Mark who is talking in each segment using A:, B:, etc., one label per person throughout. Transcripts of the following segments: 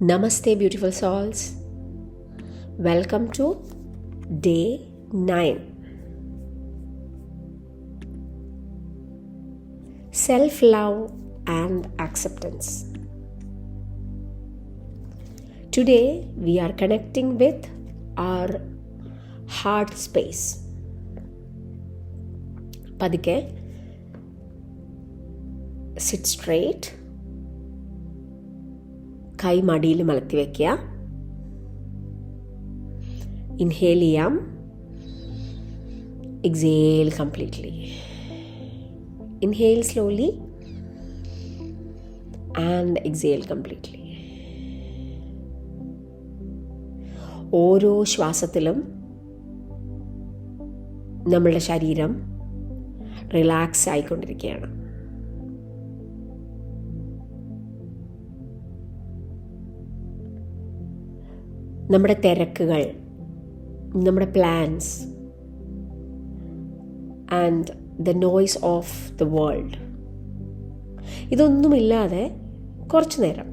A: Namaste, beautiful souls. Welcome to day 9. Self love and acceptance. Today we are connecting with our heart space. Paduke, sit straight കൈ മടിയിൽ മലത്തി വയ്ക്കുക inhale ചെയ്യാം. Exhale completely inhale slowly and exhale completely ഓരോ ശ്വാസത്തിലും നമ്മളുടെ ശരീരം relax ആയിക്കൊണ്ടിരിക്കുകയാണ്. നമ്മുടെ തിരക്കുകൾ നമ്മുടെ plans and the noise of the world ഇതൊന്നുമില്ലാതെ കുറച്ചു നേരം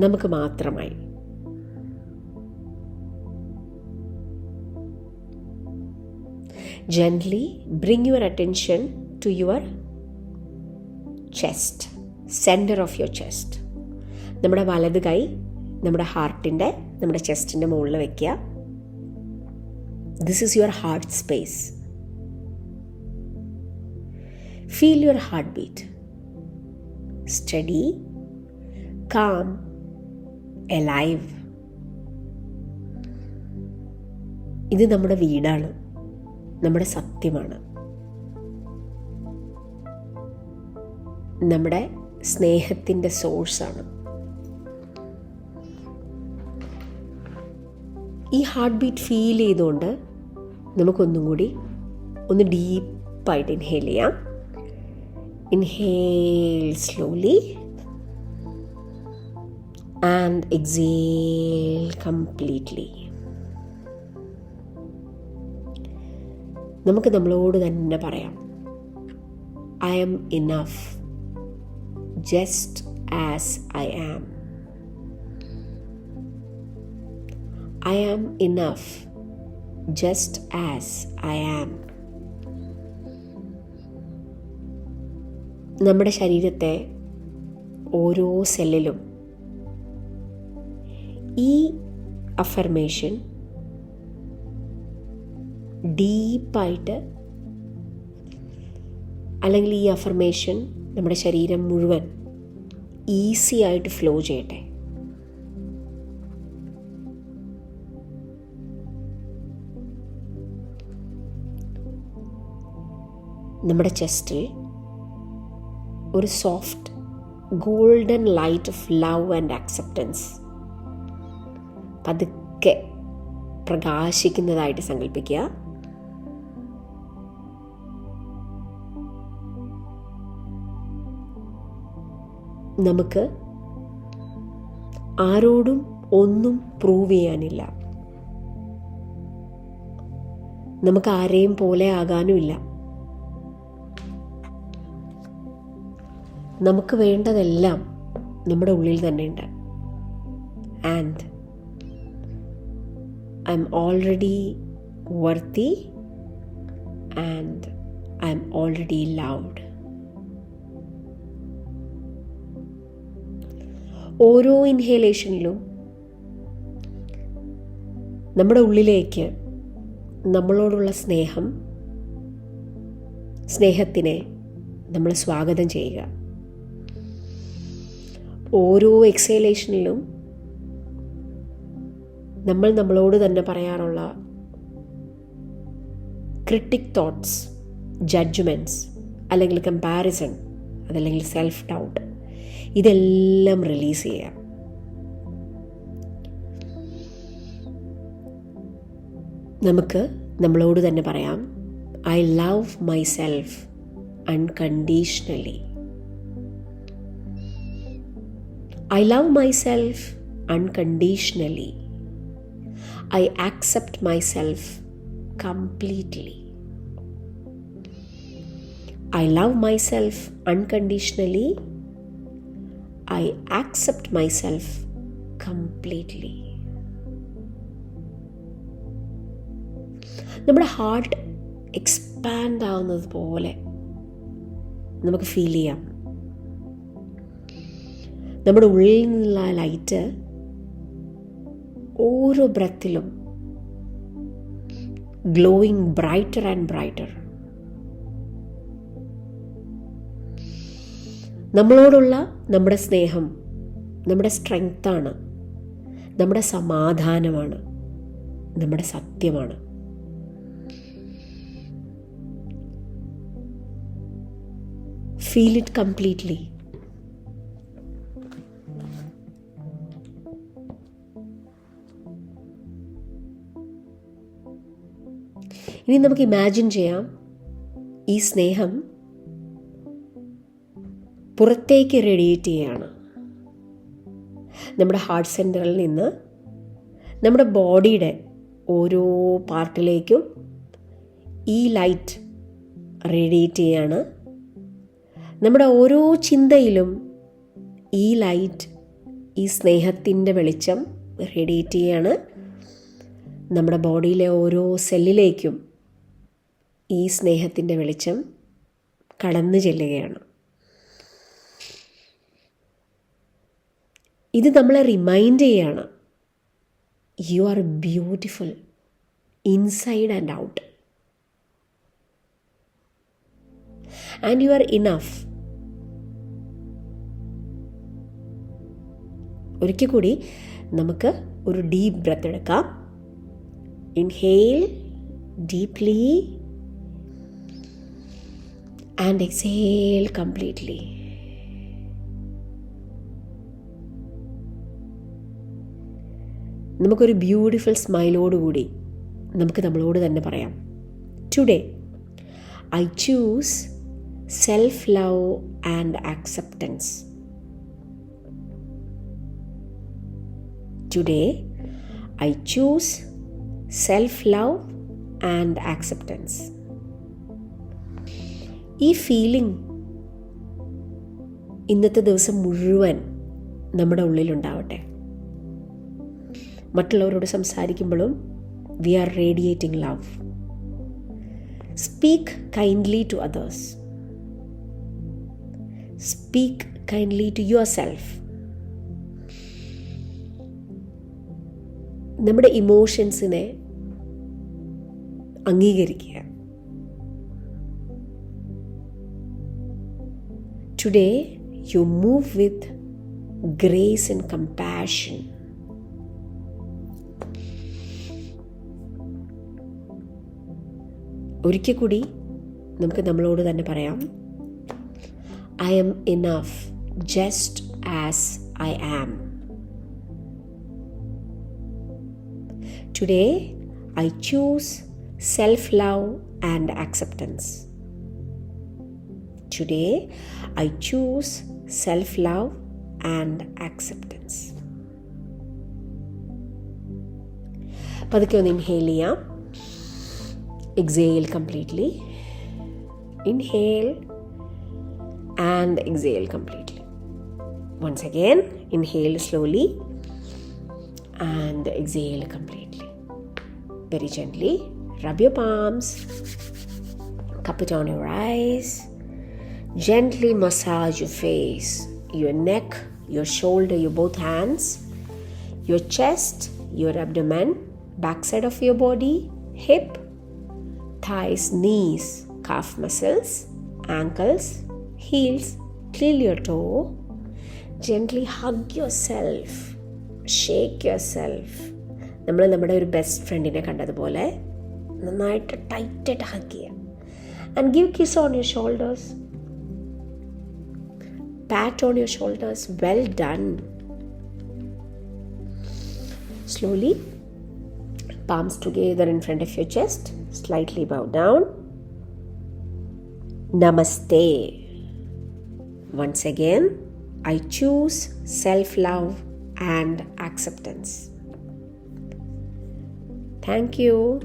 A: നമുക്ക് മാത്രമായി. Gently bring your attention to your chest centre of your chest നമ്മുടെ വലത് കൈ നമ്മുടെ ഹാർട്ടിന്റെ നമ്മുടെ ചെസ്റ്റിന്റെ മുകളിൽ വയ്ക്കുക this is your heart space feel your heart beat steady calm alive ഇത് നമ്മുടെ വീടാണ്. നമ്മുടെ സത്യമാണ്. നമ്മുടെ സ്നേഹത്തിന്റെ സോഴ്സാണ് ഈ ഹാർട്ട് ബീറ്റ് ഫീൽ ചെയ്തുകൊണ്ട് നമുക്കൊന്നും കൂടി ഒന്ന് ഡീപ്പായിട്ട് ഇൻഹേൽ ചെയ്യാം. Inhale slowly and exhale completely നമുക്ക് നമ്മളോട് തന്നെ പറയാം I'm enough just as I am I am enough just as I am നമ്മുടെ ശരീരത്തെ ഓരോ സെല്ലിലും ഈ അഫർമേഷൻ ഡീപ്പായിട്ട് അല്ലെങ്കിൽ ഈ അഫർമേഷൻ നമ്മുടെ ശരീരം മുഴുവൻ ഈസി ആയിട്ട് ഫ്ലോ ചെയ്യട്ടെ. നമ്മുടെ ചെസ്റ്റിൽ ഒരു soft golden light of love and acceptance പതുക്കെ പ്രകാശിക്കുന്നതായിട്ട് സങ്കല്പിക്കുക. നമുക്ക് ആരോടും ഒന്നും പ്രൂവ് ചെയ്യാനില്ല. നമുക്ക് ആരെയും പോലെ ആകാനുമില്ല. നമുക്ക് വേണ്ടതെല്ലാം നമ്മുടെ ഉള്ളിൽ തന്നെയുണ്ട്. And I'm already worthy and I'm already loved ഓരോ ഇൻഹേലേഷനിലും നമ്മുടെ ഉള്ളിലേക്ക് നമ്മളോടുള്ള സ്നേഹം സ്നേഹത്തിനെ നമ്മൾ സ്വാഗതം ചെയ്യുക. ഓരോ എക്സൈലേഷനിലും നമ്മൾ നമ്മളോട് തന്നെ പറയാറുള്ള ക്രിട്ടിക് തോട്ട്സ് ജഡ്ജ്മെന്റ്സ് അല്ലെങ്കിൽ കമ്പാരിസൺ അതല്ലെങ്കിൽ സെൽഫ് ഡൗട്ട് ഇതെല്ലാം റിലീസ് ചെയ്യാം. നമുക്ക് നമ്മളോട് തന്നെ പറയാം I love myself unconditionally I love myself unconditionally I accept myself completely I love myself unconditionally I accept myself completely നമ്മുടെ ഹാർട്ട് എക്സ്പാൻഡ് ആവുന്നത് പോലെ നമുക്ക് ഫീൽ ചെയ്യാം നമ്മുടെ ഉള്ളിൽ നിന്നുള്ള ലൈറ്റ് ഓരോ ബ്രത്തിലും ഗ്ലോയിങ് ബ്രൈറ്റർ ആൻഡ് ബ്രൈറ്റർ നമ്മളോടുള്ള നമ്മുടെ സ്നേഹം നമ്മുടെ സ്ട്രെങ്ത്താണ് നമ്മുടെ സമാധാനമാണ്. നമ്മുടെ സത്യമാണ്. ഫീൽ ഇറ്റ് കംപ്ലീറ്റ്ലി ഇനി നമുക്ക് ഇമാജിൻ ചെയ്യാം ഈ സ്നേഹം പുറത്തേക്ക് റേഡിയേറ്റ് ചെയ്യുകയാണ് നമ്മുടെ ഹാർട്ട് സെന്ററിൽ നിന്ന് നമ്മുടെ ബോഡിയുടെ ഓരോ പാർട്ടിലേക്കും ഈ ലൈറ്റ് റേഡിയേറ്റ് ചെയ്യാണ്. നമ്മുടെ ഓരോ ചിന്തയിലും ഈ ലൈറ്റ് ഈ സ്നേഹത്തിന്റെ വെളിച്ചം റേഡിയേറ്റ് ചെയ്യാണ്. നമ്മുടെ ബോഡിയിലെ ഓരോ സെല്ലിലേക്കും ഈ സ്നേഹത്തിന്റെ വെളിച്ചം കടന്നു ചെല്ലുകയാണ്. ഇത് നമ്മളെ റിമൈൻഡ് ചെയ്യാണ്. You are beautiful inside and out and you are enough ഒരിക്കൽ കൂടി നമുക്ക് ഒരു ഡീപ്പ് ബ്രത്ത് എടുക്കാം. Inhale deeply and exhale completely. നമുക്കൊരു ബ്യൂട്ടിഫുൾ സ്മൈലോടുകൂടി നമുക്ക് നമ്മളോട് തന്നെ പറയാം. Today I choose self love and acceptance today I choose self love and acceptance ഈ ഫീലിംഗ് ഇന്നത്തെ ദിവസം മുഴുവൻ നമ്മുടെ ഉള്ളിലുണ്ടാവട്ടെ. മറ്റുള്ളവരോട് സംസാരിക്കുമ്പോഴും we are radiating love speak kindly to others speak kindly to yourself നമ്മുടെ ഇമോഷൻസിനെ അംഗീകരിക്കുക. Today you move with grace and compassion. ഒരിക്കൽ കൂടി നമുക്ക് നമ്മളോട് തന്നെ പറയാം. I'm enough just as I am today I choose self love and acceptance today I choose self love and acceptance പതുക്കെ ഒന്ന് ഇൻഹെയിൽ ചെയ്യാം exhale completely inhale and exhale completely once again inhale slowly and exhale completely very gently rub your palms cup it on your eyes gently massage your face your neck your shoulder your both hands your chest your abdomen backside of your body hip thighs, knees, calf muscles, ankles, heels, clear your toe. Gently hug yourself, shake yourself. നമ്മൾ നമ്മുടെ ഒരു best ഫ്രണ്ടിനെ കണ്ടതുപോലെ നന്നായിട്ട് ടൈറ്റായിട്ട് hug ചെയ്യുക and give kiss on your shoulders pat on your shoulders. Well done. Slowly, palms together in front of your chest, slightly bow down. Namaste. Once again, I choose self love and acceptance. Thank you.